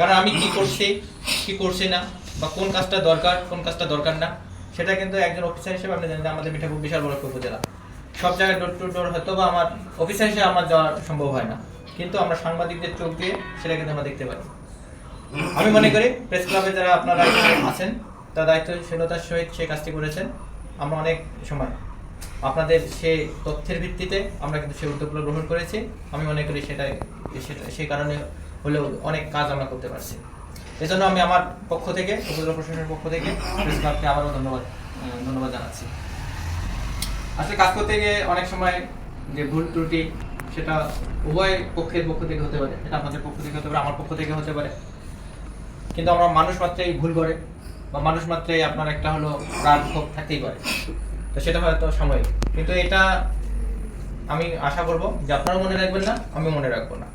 কারণ আমি কি করছি কি করছি না, বা কোন কাজটা দরকার, কোন কাজটা দরকার না, সেটা কিন্তু একজন অফিসার হিসেবে আপনি জানেন আমাদের মিঠাপুর বিশাল বড় উপজেলা। সব জায়গায় ডোর টু ডোর হয়তো বা আমার অফিসার হিসেবে আমার যাওয়া সম্ভব হয় না। কিন্তু আমরা সাংবাদিকদের চোখ দিয়ে সেটা কিন্তু আমরা দেখতে পারি। আমি মনে করি প্রেস ক্লাবে যারা আপনারা আছেন, তার দায়িত্বশীলতার সহিত সেই কাজটি করেছেন। আমরা অনেক সময় আপনাদের সেই তথ্যের ভিত্তিতে আমরা কিন্তু সেই উদ্যোগগুলো গ্রহণ করেছি। আমি মনে করি সেটাই, সেটা সেই কারণে হলেও অনেক কাজ আমরা করতে পারছি। এজন্য আমি আমার পক্ষ থেকে, উপজেলা প্রশাসনের পক্ষ থেকে প্রেস ক্লাবকে আবারও ধন্যবাদ ধন্যবাদ জানাচ্ছি। আসলে কাজ করতে গিয়ে অনেক সময় যে ভুল ত্রুটি, সেটা উভয় পক্ষের পক্ষ থেকে হতে পারে। এটা আপনাদের পক্ষ থেকে হতে পারে, আমার পক্ষ থেকে হতে পারে। কিন্তু আমরা মানুষ মাত্রেই ভুল করে, বা মানুষ মাত্রেই আপনার একটা হলো রাগ ক্ষোভ থাকতেই পারে। তো সেটা হয়তো সাময়িক। কিন্তু এটা আমি আশা করব যে আপনারাও মনে রাখবেন না আমি মনে রাখব না।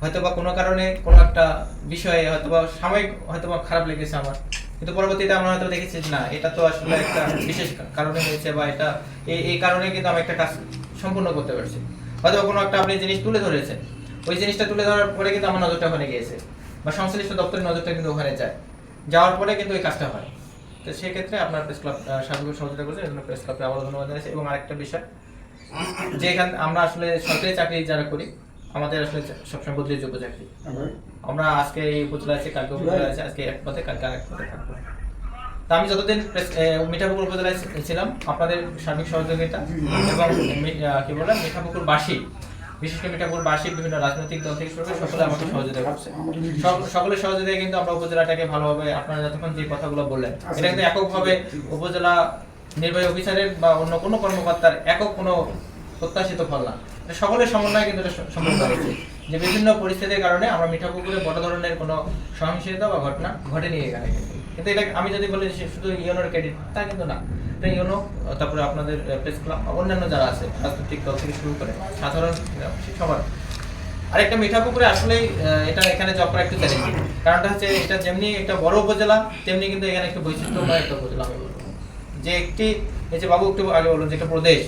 হয়তো বা কোনো কারণে কোনো একটা বিষয়ে হয়তো বা সাময়িক হয়তো বা খারাপ লেগেছে আমার। কিন্তু পরবর্তীতে আমরা হয়তো দেখেছি না, এটা তো আসলে একটা বিশেষ কারণে হয়েছে বা এটা এই এই কারণে কিন্তু আমি একটা কাজ সম্পূর্ণ করতে পারছি। হয়তো কোনো একটা আপনি জিনিস তুলে ধরেছেন। ওই জিনিসটা তুলে ধরার পরে কিন্তু আমার নজরটা ওখানে গিয়েছে বা সংশ্লিষ্ট দপ্তরের নজরটা কিন্তু ওখানে যায়। যাওয়ার পরে কিন্তু এই কাজটা হয়। তো সেক্ষেত্রে আপনার প্রেস ক্লাব সার্বিক সহযোগিতা করেছে এই জন্য প্রেস ক্লাবকে আবারও ধন্যবাদ জানাচ্ছি। এবং আরেকটা বিষয়, যে এখান আমরা আসলে সরকারি চাকরি যারা করি আমাদের আসলে সবসময় বদলির যোগ্য চাকরি আমরা আজকে এই উপজেলা আছে কালকে উপজেলা আছে আজকে এক পথে কালকে আরেক পথে থাকব। তা আমি যতদিন মিঠাপুকুর উপজেলায় ছিলাম আপনাদের সার্বিক সহযোগিতা এবং কি বলে মিঠাপুকুর বাসী বিশেষ করে মিঠাপুকুর বাসী বিভিন্ন রাজনৈতিক দল থেকে শুরু করে সকলে আমাকে সহযোগিতা করছে। সকলের সহযোগিতায় কিন্তু আমরা উপজেলাটাকে ভালোভাবে আপনারা যতক্ষণ যে কথাগুলো বললেন এটা কিন্তু এককভাবে উপজেলা নির্বাহী অফিসারের বা অন্য কোনো কর্মকর্তার একক কোনো প্রত্যাশিত ফল না। সকলের সমন্বয়ে, কিন্তু সম্ভব হয়েছে যে বিভিন্ন পরিস্থিতির কারণে আমরা মিঠাপুকুরে বড় ধরনের কোনো সহিংসতা বা ঘটনা ঘটেনি এখানে। কিন্তু এটা আমি যদি বলি শুধু ইউনোর ক্রেডিট তা কিন্তু না। এটা ইউনো তারপরে আপনাদের প্রেস ক্লাব অন্যান্য যারা আছে, রাজনৈতিক দল থেকে শুরু করে সাধারণ সবার আরেকটা মিঠাপুকুরে আসলেই এটা এখানে জব করা একটু চ্যালেঞ্জিং কারণটা হচ্ছে এটা যেমনি একটা বড় উপজেলা, তেমনি কিন্তু এখানে একটু বৈচিত্র্যময় একটা উপজেলা আমি বলব। যে একটি, এই যে বাবু একটু আগে বলুন যে একটা প্রদেশ।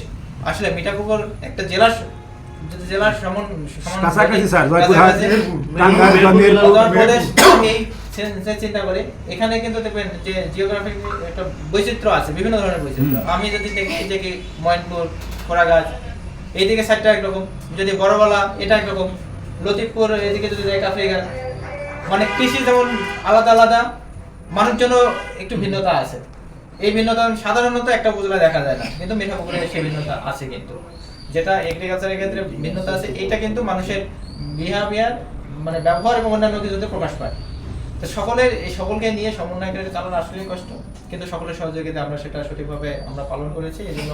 আসলে মিঠাপুকুর একটা জেলার জেলার সমান সমান কাছাকাছি স্যার, জয়পুরহাট, কাছাকাছি, টাঙ্গাইল, জমির, উত্তর প্রদেশ এই চিন্তা করি। এখানে কিন্তু দেখবেন যে জিওগ্রাফিক একটা বৈচিত্র্য আছে বিভিন্ন ধরনের বৈচিত্র্য। আমি যদি দেখি যে কি ময়নপুর খোড়াগাছ এইদিকে সাইডটা একরকম যদি বড়বালা এটা একরকম। লতিফপুর এদিকে যদি দেখ আফ্রিকা মানে কৃষি যেমন আলাদা আলাদা মানুষজন একটু ভিন্নতা আছে। এই ভিন্নতা সাধারণত একটা উপজেলা দেখা যায় না, কিন্তু মিঠাপুকুরে সেই ভিন্নতা আছে কিন্তু। যেটা এগ্রিকালচারের ক্ষেত্রে ভিন্নতা আছে এটা কিন্তু মানুষের বিহেভিয়ার মানে ব্যবহার এবং অন্যান্য কিছুতে প্রকাশ পায়। তো সকলের, এই সকলকে নিয়ে সমন্বয় করে চালানো আসলেই কষ্ট, কিন্তু সকলের সহযোগিতা আমরা সেটা সঠিকভাবে আমরা পালন করেছি, এই জন্য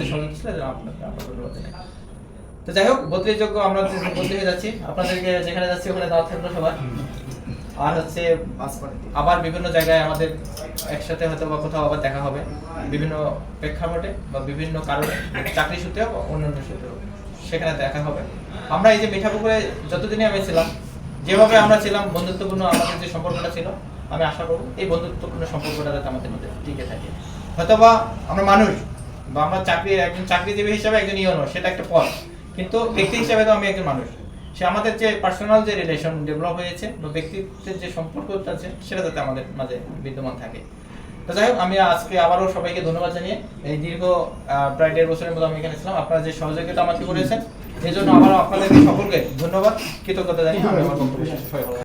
যে সহযোগী ছিল আপনাকে তো যাই হোক বদলির যোগ্য আমরা বদলি হয়ে যাচ্ছি। আপনাদেরকে যেখানে যাচ্ছি, ওখানে দাওয়াত থাকল সবার। আর হচ্ছে, আবার বিভিন্ন জায়গায় আমাদের একসাথে হয়তো বা কোথাও আবার দেখা হবে। বিভিন্ন প্রেক্ষাপটে বা বিভিন্ন কারণে চাকরি সূত্রে বা অন্যান্য সূত্রে সেখানে দেখা হবে। আমরা এই যে মিঠাপুকুরে যতদিনই আমি ছিলাম, যেভাবে আমরা ছিলাম, বন্ধুত্বপূর্ণ আমাদের যে সম্পর্কটা ছিল, আমি আশা করব এই বন্ধুত্বপূর্ণ সম্পর্কটা যাতে আমাদের মধ্যে টিকে থাকে। হয়তোবা আমরা মানুষ বা আমরা চাকরি, একজন চাকরিজীবী হিসাবে একজন ইয়নো সেটা একটা পথ। কিন্তু ব্যক্তি হিসাবে তো আমি একজন মানুষ। সে আমাদের যে পার্সোনাল যে রিলেশন ডেভেলপ হয়েছে বা ব্যক্তিত্বের যে সম্পর্কটা আছে সেটা যাতে আমাদের মাঝে বিদ্যমান থাকে। তো যাই হোক, আমি আজকে আবারও সবাইকে ধন্যবাদ জানিয়ে এই দীর্ঘ প্রায় দেড় বছরের মতো আমি এখানে ছিলাম। আপনারা যে সহযোগিতা আমাকে করেছেন এই জন্য আবারও আপনাদের সকলকে ধন্যবাদ, কৃতজ্ঞতা জানিয়ে আমি আমার